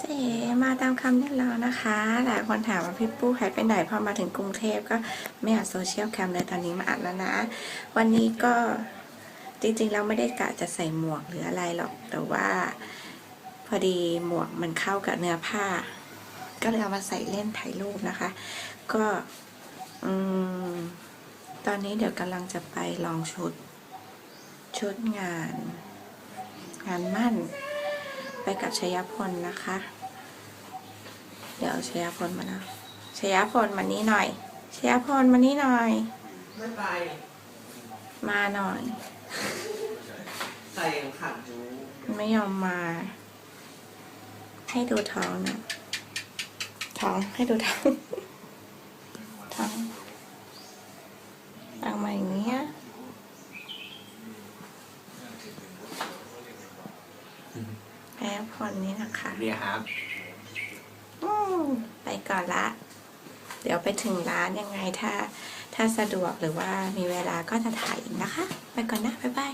เจ๊มาตามคำเรียกร้องนะคะ หลายคนถามว่าพี่ปู้หายไปไหนพอมาถึงกรุงเทพก็ไม่อัดโซเชียลแคมเลยตอนนี้มาอัดแล้วนะ วันนี้ก็จริงๆเราไม่ได้กะจะใส่หมวกหรืออะไรหรอก แต่ว่าพอดีหมวกมันเข้ากับเนื้อผ้า ก็เลยเอามาใส่เล่นถ่ายรูปนะคะ ก็อืมตอนนี้เดี๋ยวกำลังจะไปลองชุด ชุดงาน งานมั่น ไปกับชยพลนะคะ เดี๋ยวชยพลมาแล้วชยพลมานี่หน่อยชยพลมานี่หน่อยไม่ไปมาหน่อยใส่ยังขัดอยู่มันไม่ยอมมา ให้ดูท้องนะท้องให้ดูท้องท้องเอามาอย่างเนี้ย แพ้พลนี่นะคะเรียครับอืมไปก่อนละ เดี๋ยวไปถึงร้านยังไงถ้า ถ้าสะดวกหรือว่ามีเวลาก็จะถ่ายอีกนะคะ ไปก่อนนะ บ๊ายบาย